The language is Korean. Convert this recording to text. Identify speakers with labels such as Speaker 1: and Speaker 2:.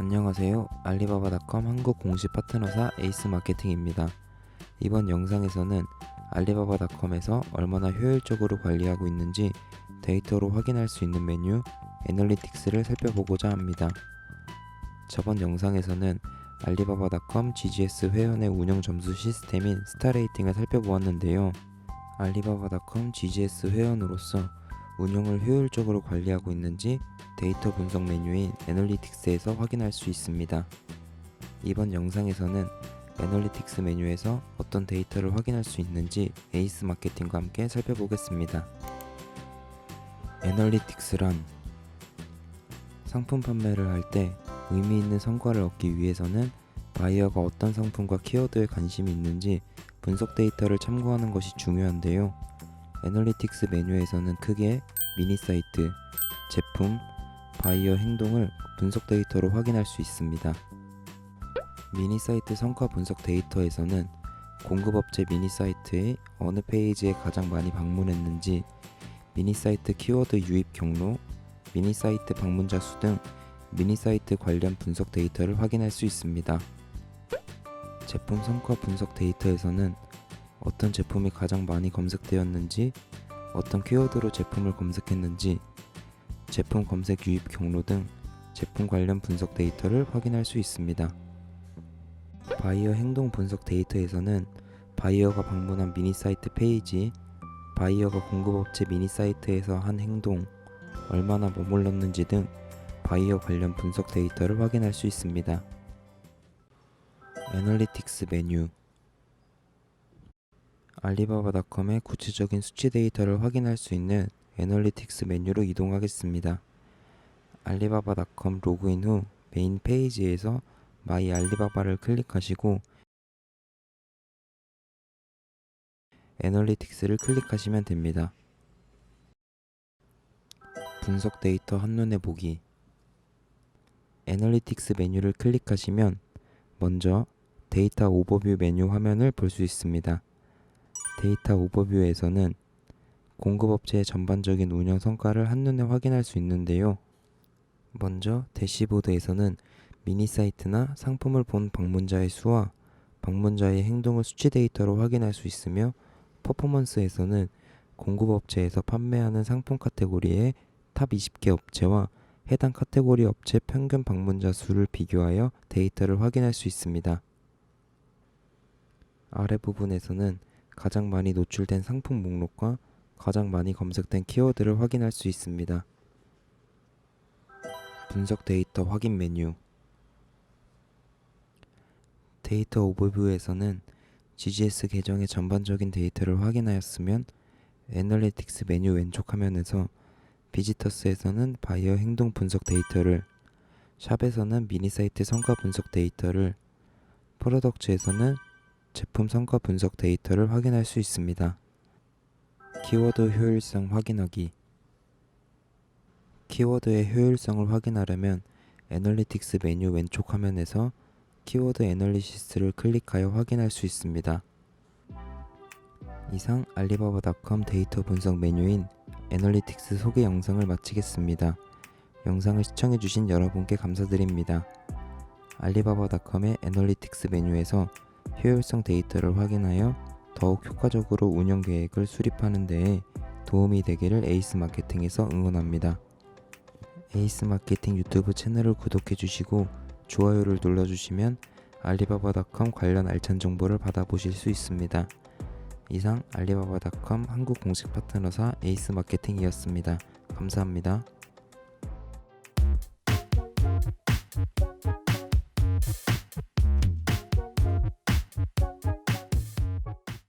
Speaker 1: 안녕하세요. 알리바바닷컴 한국 공식 파트너사 에이스 마케팅입니다. 이번 영상에서는 알리바바닷컴에서 얼마나 효율적으로 관리하고 있는지 데이터로 확인할 수 있는 메뉴 애널리틱스를 살펴보고자 합니다. 저번 영상에서는 알리바바닷컴 GGS 회원의 운영 점수 시스템인 스타레이팅을 살펴보았는데요. 알리바바닷컴 GGS 회원으로서 운영을 효율적으로 관리하고 있는지 데이터 분석 메뉴인 애널리틱스에서 확인할 수 있습니다. 이번 영상에서는 애널리틱스 메뉴에서 어떤 데이터를 확인할 수 있는지 에이스 마케팅과 함께 살펴보겠습니다. 애널리틱스란 상품 판매를 할 때 의미 있는 성과를 얻기 위해서는 바이어가 어떤 상품과 키워드에 관심이 있는지 분석 데이터를 참고하는 것이 중요한데요. 애널리틱스 메뉴에서는 크게 미니 사이트, 제품, 바이어 행동을 분석 데이터로 확인할 수 있습니다. 미니 사이트 성과 분석 데이터에서는 공급업체 미니 사이트의 어느 페이지에 가장 많이 방문했는지, 미니 사이트 키워드 유입 경로, 미니 사이트 방문자 수 등 미니 사이트 관련 분석 데이터를 확인할 수 있습니다. 제품 성과 분석 데이터에서는 어떤 제품이 가장 많이 검색되었는지, 어떤 키워드로 제품을 검색했는지, 제품 검색 유입 경로 등 제품 관련 분석 데이터를 확인할 수 있습니다. 바이어 행동 분석 데이터에서는 바이어가 방문한 미니 사이트 페이지, 바이어가 공급업체 미니 사이트에서 한 행동, 얼마나 머물렀는지 등 바이어 관련 분석 데이터를 확인할 수 있습니다. 애널리틱스 메뉴 알리바바닷컴의 구체적인 수치 데이터를 확인할 수 있는 애널리틱스 메뉴로 이동하겠습니다. 알리바바닷컴 로그인 후 메인 페이지에서 마이 알리바바를 클릭하시고 애널리틱스를 클릭하시면 됩니다. 분석 데이터 한눈에 보기 애널리틱스 메뉴를 클릭하시면 먼저 데이터 오버뷰 메뉴 화면을 볼 수 있습니다. 데이터 오버뷰에서는 공급업체의 전반적인 운영 성과를 한눈에 확인할 수 있는데요. 먼저 대시보드에서는 미니 사이트나 상품을 본 방문자의 수와 방문자의 행동을 수치 데이터로 확인할 수 있으며 퍼포먼스에서는 공급업체에서 판매하는 상품 카테고리의 탑 20개 업체와 해당 카테고리 업체 평균 방문자 수를 비교하여 데이터를 확인할 수 있습니다. 아래 부분에서는 가장 많이 노출된 상품 목록과 가장 많이 검색된 키워드를 확인할 수 있습니다. 분석 데이터 확인 메뉴 데이터 오버뷰에서는 GGS 계정의 전반적인 데이터를 확인하였으면 애널리틱스 메뉴 왼쪽 화면에서 비지터스에서는 바이어 행동 분석 데이터를 샵에서는 미니 사이트 성과 분석 데이터를 프로덕트에서는 제품 성과 분석 데이터를 확인할 수 있습니다. 키워드 효율성 확인하기 키워드의 효율성을 확인하려면 애널리틱스 메뉴 왼쪽 화면에서 키워드 애널리시스를 클릭하여 확인할 수 있습니다. 이상 알리바바닷컴 데이터 분석 메뉴인 애널리틱스 소개 영상을 마치겠습니다. 영상을 시청해주신 여러분께 감사드립니다. 알리바바닷컴의 애널리틱스 메뉴에서 효율성 데이터를 확인하여 더욱 효과적으로 운영 계획을 수립하는 데에 도움이 되기를 에이스 마케팅에서 응원합니다. 에이스 마케팅 유튜브 채널을 구독해 주시고 좋아요를 눌러 주시면 알리바바닷컴 관련 알찬 정보를 받아보실 수 있습니다. 이상 알리바바닷컴 한국 공식 파트너사 에이스 마케팅이었습니다. 감사합니다.